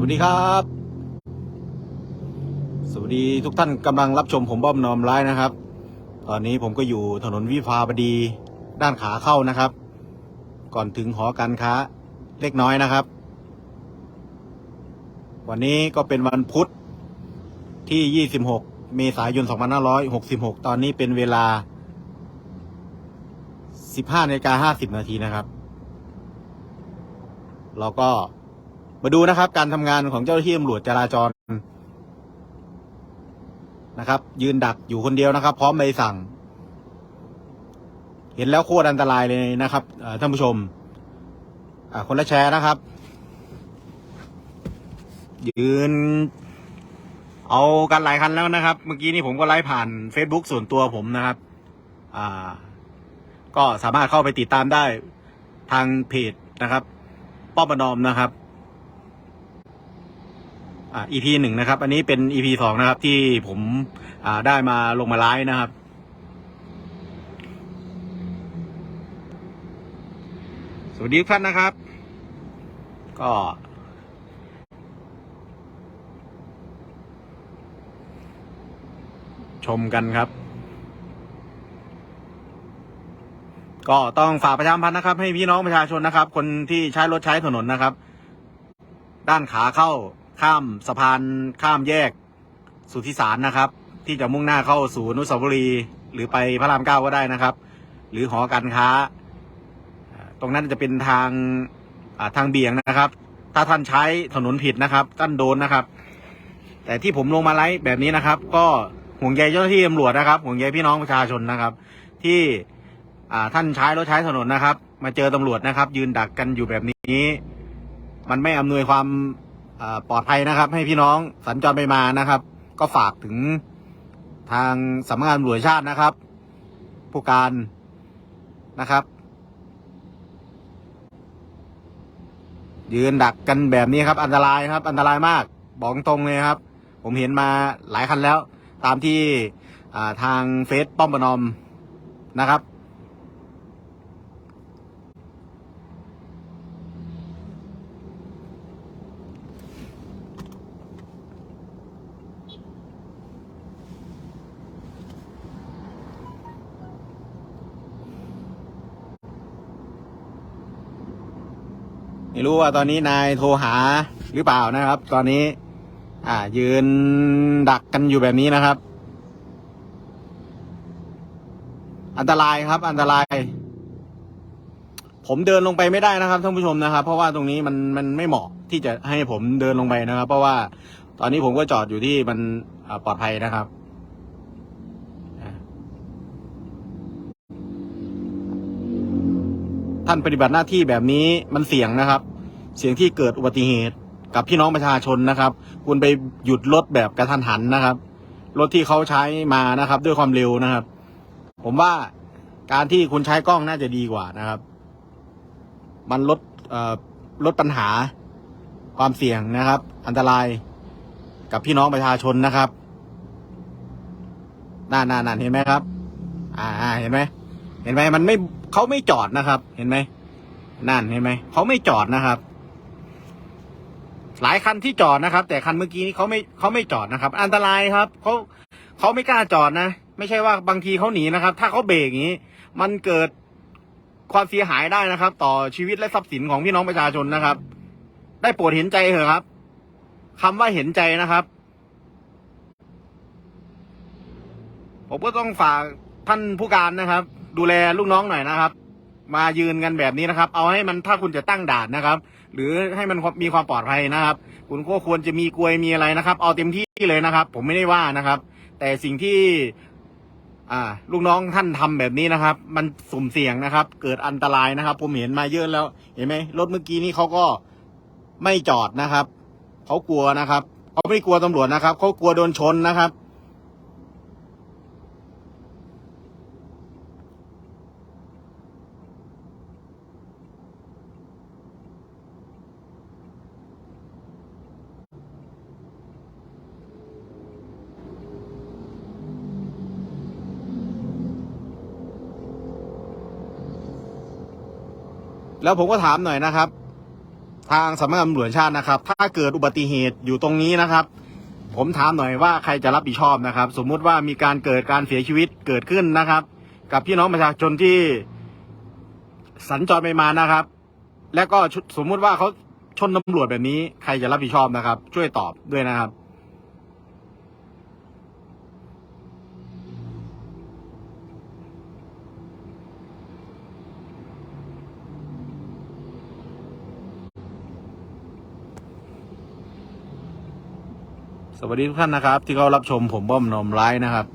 วัสดีครับ สวัสดีทุกท่านกำลังรับชมผมบ้อมนอมไลฟ์นะครับ ตอนนี้ผมก็อยู่ถนนวิภาวดีด้านขาเข้านะครับ ก่อนถึงหอการค้าเล็กน้อยนะครับ วันนี้ก็เป็นวันพุธที่ 26 เมษายน 2566 ตอนนี้เป็นเวลา 15นาฬิกา50 นาทีนะครับ เราก็ มาดูนะครับ การทำงานของเจ้าหน้าที่ตำรวจจราจรนะครับ ยืนดักอยู่คนเดียวนะครับ พร้อมใบสั่ง เห็นแล้วโคตรอันตรายเลยนะครับท่านผู้ชมคนละแชร์นะครับ ยืน เอากันหลายคันแล้วนะครับ เมื่อกี้นี้ผมก็ไลฟ์ผ่าน Facebook ส่วนตัวผมนะครับ อ่า ก็สามารถเข้าไปติดตามได้ทางเพจนะครับ ป้อมปนอมนะครับ อ่า EP หนึ่งนะครับ อันนี้เป็น EP สองนะครับ ที่ผมได้มาลงมาไลฟ์นะครับสวัสดีทุกท่านนะครับ ก็ ชมกันครับ ก็ต้องฝากประชาพันธ์นะครับ ให้พี่น้องประชาชนนะครับ คนที่ใช้รถใช้ถนนนะครับ ด้านขาเข้า ข้ามสะพานข้ามแยกสุทธิสารนะครับ ที่จะมุ่งหน้าเข้าสู่นุสาวรีย์หรือไปพระรามเก้าก็ได้นะครับ หรือหอการค้า ตรงนั้นจะเป็นทางทางเบี่ยงนะครับ ถ้าท่านใช้ถนนผิดนะครับท่านโดนนะครับ แต่ที่ผมลงมาไลฟ์แบบนี้นะครับ ก็ห่วงใยเจ้าหน้าที่ตำรวจนะครับห่วงใยพี่น้องประชาชนนะครับ ที่ท่านใช้รถใช้ถนนนะครับ มาเจอตำรวจนะครับ ยืนดักกันอยู่แบบนี้ มันไม่อำนวยความ ปลอดภัยนะครับ ให้พี่น้องสัญจรไปมานะครับ ก็ฝากถึงทางสำนักงานตำรวงชาตินะครับ ผู้การนะครับ ยืนดักกันแบบนี้ครับ อันตรายครับ อันตรายมากบอกตรงเลยครับ ผมเห็นมาหลายคันแล้ว ตามที่ทางเฟซป้อมประนอมนะครับ ไม่รู้ว่าตอนนี้นายโทรหาหรือเปล่านะครับ ตอนนี้ อ่า ยืนดักกันอยู่แบบนี้นะครับ อันตรายครับ อันตราย ผมเดินลงไปไม่ได้นะครับท่านผู้ชมนะครับ เพราะว่าตรงนี้มันมันไม่เหมาะที่จะให้ผมเดินลงไปนะครับ เพราะว่าตอนนี้ผมก็จอดอยู่ที่มันปลอดภัยนะครับอ่า ท่านปฏิบัติหน้าที่แบบนี้มันเสี่ยงนะครับ เสี่ยงที่เกิดอุบัติเหตุกับพี่น้องประชาชนนะครับ คุณไปหยุดรถแบบกระทันหันนะครับ รถที่เขาใช้มานะครับ ด้วยความเร็วนะครับ ผมว่าการที่คุณใช้กล้องน่าจะดีกว่านะครับ มันลดเอ่อลดปัญหาความเสี่ยงนะครับ อันตรายกับพี่น้องประชาชนนะครับน่าน่านั่นเห็นไหมครับอ่าอ่าเห็นไหมเห็นไหมมันไม่ เขาไม่จอดนะครับ เห็นไหมนั่นเห็นไหมเขาไม่จอดนะครับ หลายคันที่จอดนะครับ แต่คันเมื่อกี้นี้เขาไม่เขาไม่จอดนะครับ อันตรายครับเขาเขาไม่กล้าจอดนะ ไม่ใช่ว่าบางทีเขาหนีนะครับ ถ้าเขาเบรกอย่างนี้ มันเกิดความเสียหายได้นะครับ ต่อชีวิตและทรัพย์สินของพี่น้องประชาชนนะครับ ได้โปรดเห็นใจเถอะครับคำว่าเห็นใจนะครับ ผมก็ต้องฝากท่านผู้การนะครับ ดูแลลูกน้องหน่อยนะครับ มายืนกันแบบนี้นะครับ เอาให้มันถ้าคุณจะตั้งด่านนะครับ หรือให้มันมีความปลอดภัยนะครับ คุณก็ควรจะมีกลวยมีอะไรนะครับ เอาเต็มที่เลยนะครับ ผมไม่ได้ว่านะครับ แต่สิ่งที่ อ่า ลูกน้องท่านทำแบบนี้นะครับ มันสุ่มเสี่ยงนะครับ เกิดอันตรายนะครับ ผมเห็นมาเยอะแล้ว เห็นไหมรถเมื่อกี้นี้เขาก็ไม่จอดนะครับเขากลัวนะครับเขาไม่กลัวตำรวจนะครับเขากลัวโดนชนนะครับ แล้วผมก็ถามหน่อยนะครับ ทางสำนักงานตำรวจชาตินะครับ ถ้าเกิดอุบัติเหตุอยู่ตรงนี้นะครับ ผมถามหน่อยว่าใครจะรับผิดชอบนะครับ สมมุติว่ามีการเกิดการเสียชีวิตเกิดขึ้นนะครับ กับพี่น้องประชาชนที่สัญจรไปมานะครับ แล้วก็สมมุติว่าเขาชนตำรวจแบบนี้ ใครจะรับผิดชอบนะครับ ช่วยตอบด้วยนะครับ สวัสดีทุกท่านนะครับ ที่เขารับชมผมบ้อมนมไลฟ์นะครับ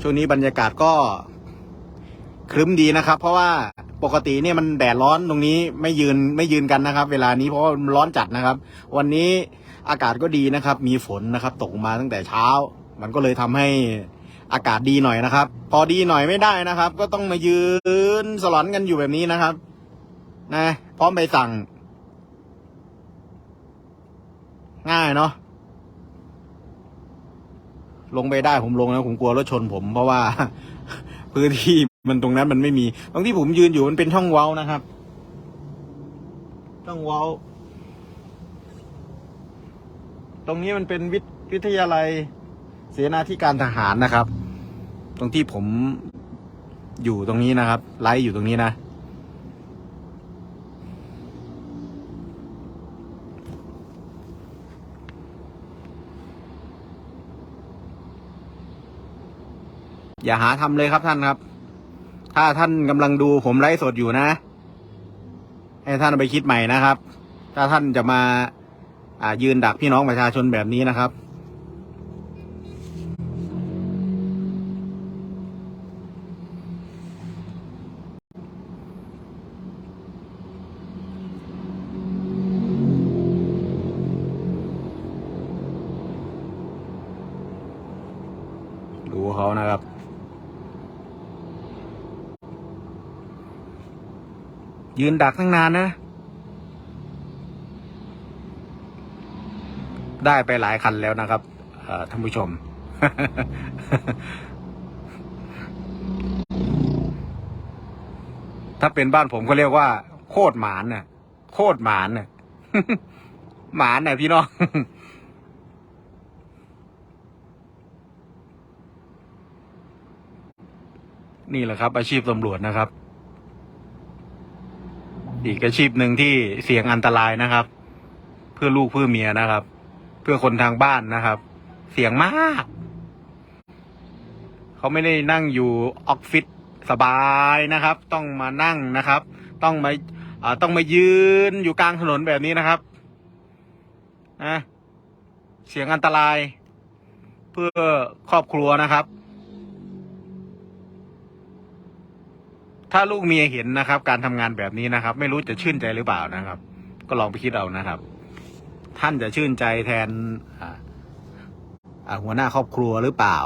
ช่วงนี้บรรยากาศก็ครึ้มดีนะครับ เพราะว่าปกติเนี่ยมันแดดร้อนตรงนี้ไม่ยืนไม่ยืนกันนะครับ เวลานี้เพราะว่ามันร้อนจัดนะครับ วันนี้อากาศก็ดีนะครับ มีฝนนะครับ ตกมาตั้งแต่เช้า มันก็เลยทำให้อากาศดีหน่อยนะครับ พอดีหน่อยไม่ได้นะครับ ก็ต้องมายืนสลอนกันอยู่แบบนี้นะครับ นะ พร้อมใบสั่ง ง่ายเนาะลงไปได้ผมลงแล้วผมกลัวรถชนผมเพราะว่า พื้นที่มันตรงนั้นมันไม่มี ตรงที่ผมยืนอยู่มันเป็นช่องเว้านะครับ ช่องเว้า ตรงนี้มันเป็นวิทวิทยาลัยเสนาธิการทหารนะครับ ตรงที่ผมอยู่ตรงนี้นะครับ ไลฟ์อยู่ตรงนี้นะ อย่าหาทำเลยครับท่านครับ ถ้าท่านกำลังดูผมไลฟ์สดอยู่นะ ให้ท่านไปคิดใหม่นะครับ ถ้าท่านจะมาอ่ายืนดักพี่น้องประชาชนแบบนี้นะครับ ดูเขานะครับ ยืนดักตั้งนานนะ ได้ไปหลายคันแล้วนะครับท่านผู้ชม ถ้าเป็นบ้านผมก็เรียกว่า โคตรหมานน่ะ โคตรหมานน่ะ หมานน่ะพี่น้องนี่แหละครับ อาชีพตำรวจนะครับ อีกอาชีพหนึ่งที่เสี่ยงอันตรายนะครับ เพื่อลูกเพื่อเมียนะครับ เพื่อคนทางบ้านนะครับ เสี่ยงมาก เขาไม่ได้นั่งอยู่ออฟฟิศสบายนะครับ ต้องมานั่งนะครับ ต้องมาต้องมายืนอยู่กลางถนนแบบนี้นะครับนะเสี่ยงอันตราย เพื่อครอบครัวนะครับ ถ้าลูกเมียเห็นนะครับ การทำงานแบบนี้นะครับ ไม่รู้จะชื่นใจหรือเปล่านะครับ ก็ลองไปคิดเอานะครับ ท่านจะชื่นใจแทนหัวหน้าครอบครัวหรือเปล่า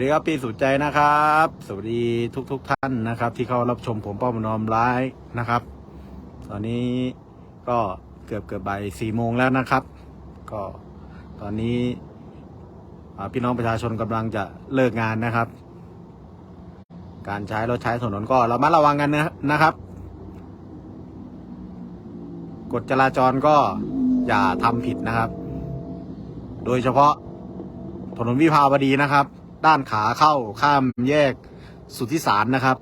ดีครับพี่สุดใจนะครับ สวัสดีทุกๆทท่านนะครับ ที่เข้ารับชมผมป้อมนอมไลฟ์นะครับ ตอนนี้ก็เกือบเกือบบ่ายสี่โมงแล้วนะครับ ก็ตอนนี้พี่น้องประชาชนกำลังจะเลิกงานนะครับ การใช้รถใช้ถนนก็ระมัดระวังกันนะนะครับกฎจราจรก็อย่าทำผิดนะครับ โดยเฉพาะถนนวิภาวดีนะครับ ด้านขาเข้าข้ามแยกสุทธิสารนะครับ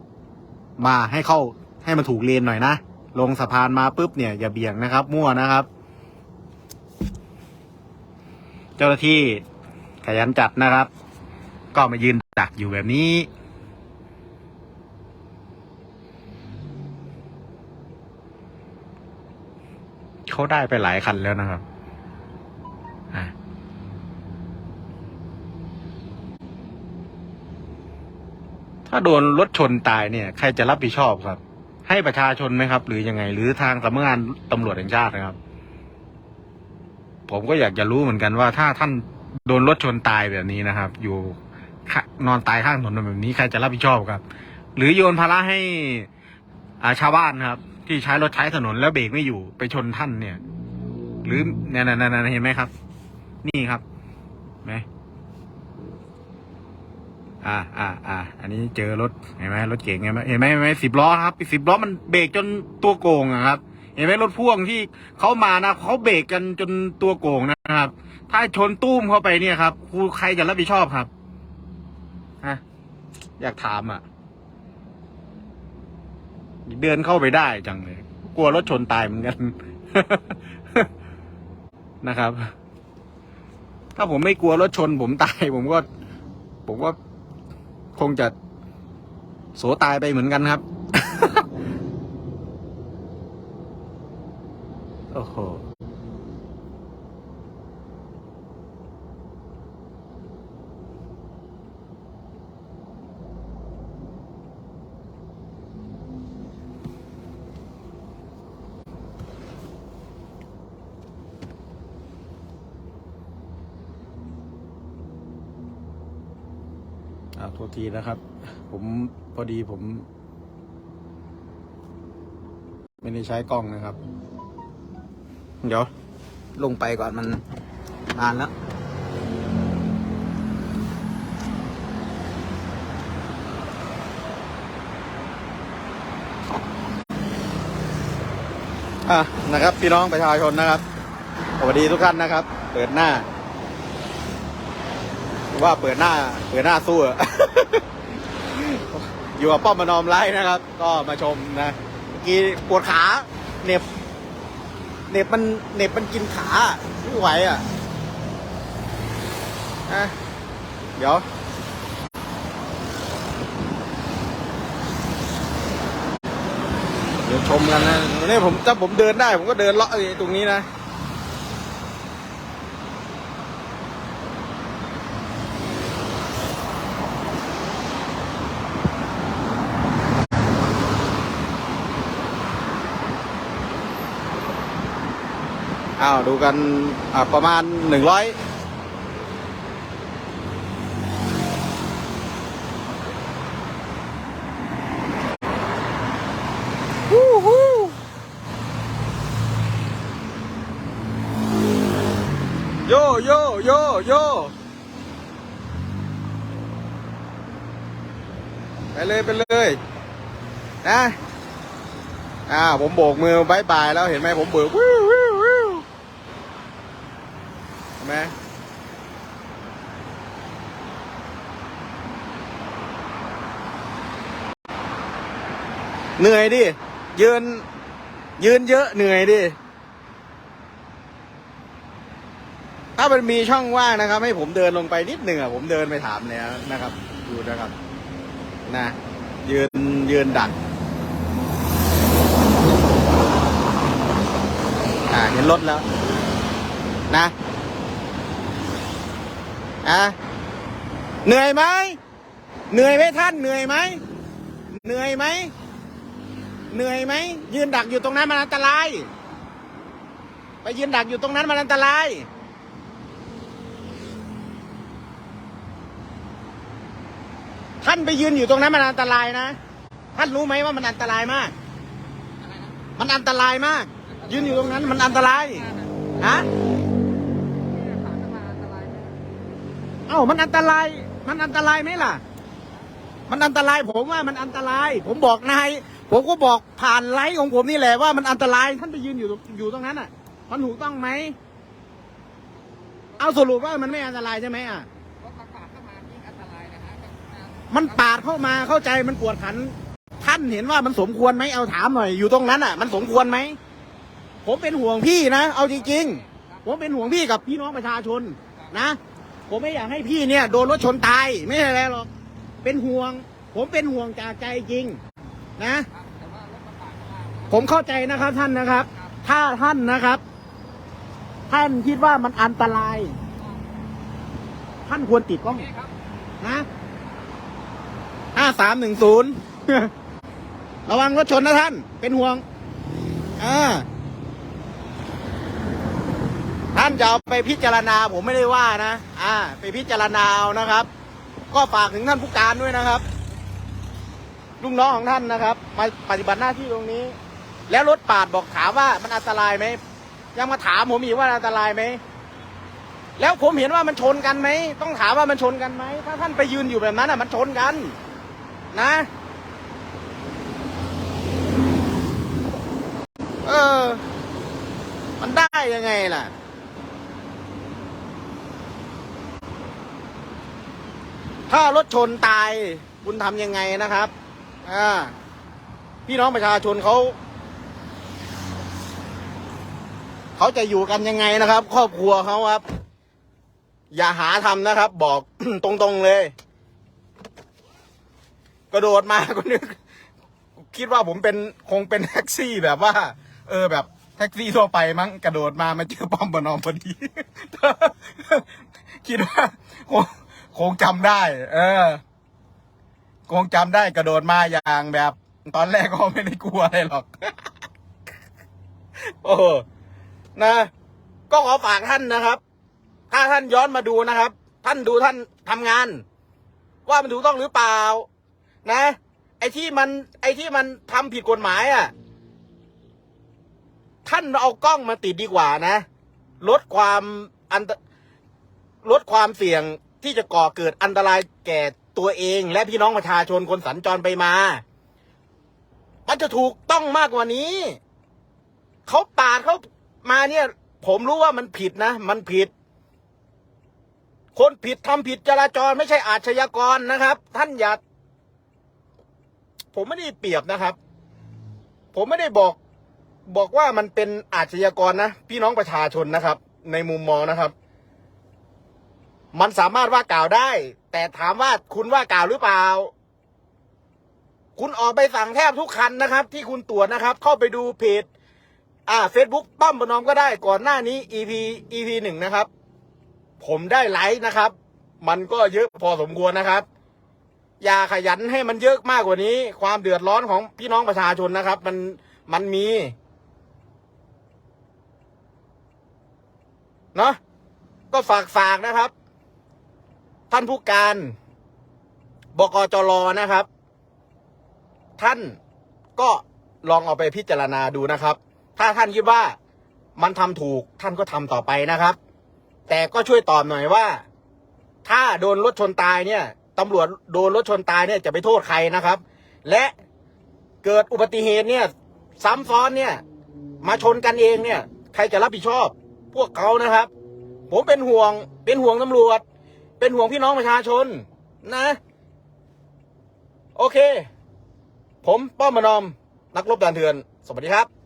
มาให้เข้าให้มันถูกเลนหน่อยนะ ลงสะพานมาปุ๊บเนี่ยอย่าเบี่ยงนะครับ มั่วนะครับ เจ้าหน้าที่ขยันจัดนะครับ ก็มายืนดักอยู่แบบนี้เขาได้ไปหลายคันแล้วนะครับ ถ้าโดนรถชนตายเนี่ย ใครจะรับผิดชอบครับ ให้ประชาชนไหมครับ หรือยังไง หรือทางสำนักงานตำรวจแห่งชาตินะครับ ผมก็อยากจะรู้เหมือนกันว่า ถ้าท่านโดนรถชนตายแบบนี้นะครับ อยู่นอนตายข้างถนนแบบนี้ใครจะรับผิดชอบครับ หรือโยนภาระให้อาชาวบ้านครับ ที่ใช้รถใช้ถนนแล้วเบรกไม่อยู่ไปชนท่านเนี่ย หรือเนี่ยๆๆเห็นไหมครับ นี่ครับไหม อ่าอ่าอ่าอันนี้เจอรถเห็นไหมรถเก๋งเห็นไหมเห็นไหมเห็นไหมสิบล้อครับสิบล้อมันเบรกจนตัวโกงอะครับ เห็นไหมรถพ่วงที่เขามานะเขาเบรกกันจนตัวโกงนะครับ ถ้าชนตุ้มเข้าไปเนี่ยครับครูใครจะรับผิดชอบครับฮะอยากถามอะ เดินเข้าไปได้จังเลย กลัวรถชนตายเหมือนกันนะครับ ถ้าผมไม่กลัวรถชนผมตายผมก็ ผมก็ คงจะโสตายไปเหมือนกันครับ โอ้โห อ่าโทษทีนะครับ ผมพอดีผม ไม่ได้ใช้กล้องนะครับ เดี๋ยว ลงไปก่อนมันนานแล้วอะนะครับ พี่น้องประชาชนนะครับ สวัสดีทุกท่านนะครับ เปิดหน้า ว่าเปิดหน้าเปิดหน้าสู้อะอยู่กับป้อมมานอมไลฟ์นะครับ ก็มาชมนะเมื่อกี้ปวดขาเหน็บเหน็บมันเหน็บมันกินขาไม่ไหวอะอะเดี๋ยวเดี๋ยวชมกันนะวันนี้ผมถ้าผมเดินได้ ผมก็เดินเลาะตรงนี้นะ อ้าวดูกันอ่าประมาณหนึ่งร้อยโยโยโยโยไปเลยไปเลยนะอ่าผมโบกมือบายบายแล้วเห็นไหมผมเบิกวิววิววิว เห็นไหม เหนื่อยดิ ยืน ยืนเยอะเหนื่อยดิ ถ้ามันมีช่องว่างนะครับ ให้ผมเดินลงไปนิดหนึ่งอะผมเดินไปถามแล้วนะครับ ดูนะครับ นะ ยืนยืนดักอ่าเห็นรถแล้ว นะอะเหนื่อยไหมเหนื่อยไหมท่านเหนื่อยไหมเหนื่อยไหม เหนื่อยไหมยืนดักอยู่ตรงนั้นมันอันตราย ไปยืนดักอยู่ตรงนั้นมันอันตราย ท่านไปยืนอยู่ตรงนั้นมันอันตรายนะ ท่านรู้ไหมว่ามันอันตรายมาก มันอันตรายมาก ยืนอยู่ตรงนั้นมันอันตรายฮะเอ้ามันอันตราย มันอันตรายไหมล่ะ มันอันตรายผมว่ามันอันตราย ผมบอกนาย ผมก็บอกผ่านไลฟ์ของผมนี่แหละว่ามันอันตรายท่านไปยืนอยู่ตรงอยู่ตรงนั้นอะ มันถูกต้องไหม เอาสรุปว่ามันไม่อันตรายใช่ไหมอะรถกระบะเข้ามามีอันตรายนะฮะมันปาดเข้ามาเข้าใจมันปวดขัน ท่านเห็นว่ามันสมควรไหมเอาถามหน่อย อยู่ตรงนั้นอะ มันสมควรไหมผมเป็นห่วงพี่นะเอาจริงๆผมเป็นห่วงพี่กับพี่น้องประชาชนนะ ผมไม่อยากให้พี่เนี่ย โดนรถชนตายไม่ใช่อะไรหรอกเป็นห่วง ผมเป็นห่วงจากใจจริง นะ ผมเข้าใจนะครับท่านนะครับ ถ้าท่านนะครับ ท่านคิดว่ามันอันตราย ท่านควรติดกล้องนะห้าสามหนึ่งศูนย์ระวังรถชนนะท่าน เป็นห่วงอ่าท่านจะเอาไปพิจารณาผมไม่ได้ว่านะ อ่า ไปพิจารณาเอานะครับ ก็ฝากถึงท่านผู้การด้วยนะครับ ลูกน้องของท่านนะครับ มาปฏิบัติหน้าที่ตรงนี้ แล้วรถปาดบอกถามว่ามันอันตรายไหมยังมาถามผมอีกว่าอันตรายไหมแล้วผมเห็นว่ามันชนกันไหมต้องถามว่ามันชนกันไหมถ้าท่านไปยืนอยู่แบบนั้นอะ มันชนกัน นะ เออ มันได้ยังไงล่ะถ้ารถชนตาย คุณทำยังไงนะครับ อ่า พี่น้องประชาชนเขา เขาจะอยู่กันยังไงนะครับ ครอบครัวเขาครับ อย่าหาทำนะครับ บอก ตรงๆเลย กระโดดมาก็นึก คิดว่าผมเป็นคงเป็นแท็กซี่แบบว่า เออแบบแท็กซี่ทั่วไปมั้งกระโดดมามาเจอป้อมปนอมพอดี คิดว่าคงคงจำได้ เออ คงจำได้กระโดดมาอย่างแบบ ตอนแรกก็ไม่ได้กลัวอะไรหรอก โอ้นะ ก็ขอฝากท่านนะครับ ถ้าท่านย้อนมาดูนะครับ ท่านดูท่านทำงาน ว่ามันถูกต้องหรือเปล่า นะ ไอ้ที่มัน ไอ้ที่มันทำผิดกฎหมายอะ ท่านเอากล้องมาติดดีกว่านะ ลดความอันลดความเสี่ยงที่จะก่อเกิดอันตรายแก่ ตัวเอง และพี่น้องประชาชนคนสัญจรไปมา มันจะถูกต้องมากกว่านี้เขาปาดเขามาเนี่ย ผมรู้ว่ามันผิดนะ มันผิด คนผิดทำผิดจราจรไม่ใช่อาชญากรนะครับ ท่านอย่าผมไม่ได้เปรียบนะครับ ผมไม่ได้บอกบอกว่ามันเป็นอาชญากรนะพี่น้องประชาชนนะครับ ในมุมมองนะครับ มันสามารถว่ากล่าวได้ แต่ถามว่าคุณว่ากล่าวหรือเปล่า คุณออกไปสั่งแทบทุกคันนะครับ ที่คุณตรวจนะครับ เข้าไปดูเพจอ่า Facebook ป้อมประนอมก็ได้ก่อนหน้านี้ EP EP หนึ่งนะครับ ผมได้ไลค์นะครับ มันก็เยอะพอสมควรนะครับ อย่าขยันให้มันเยอะมากกว่านี้ ความเดือดร้อนของพี่น้องประชาชนนะครับ มันมันมีเนาะก็ฝากฝากนะครับ ท่านผู้การบกจรนะครับ ท่านก็ลองเอาไปพิจารณาดูนะครับ ถ้าท่านคิดว่ามันทำถูกท่านก็ทำต่อไปนะครับ แต่ก็ช่วยตอบหน่อยว่า ถ้าโดนรถชนตายเนี่ยตำรวจโดนรถชนตายเนี่ยจะไปโทษใครนะครับ และเกิดอุบัติเหตุเนี่ย ซ้ำซ้อนเนี่ย มาชนกันเองเนี่ย ใครจะรับผิดชอบ พวกเขานะครับ ผมเป็นห่วงเป็นห่วงตำรวจ เป็นห่วงพี่น้องประชาชน นะ โอเค ผมป้อมมานอม นักรบด่านเถื่อน สวัสดีครับ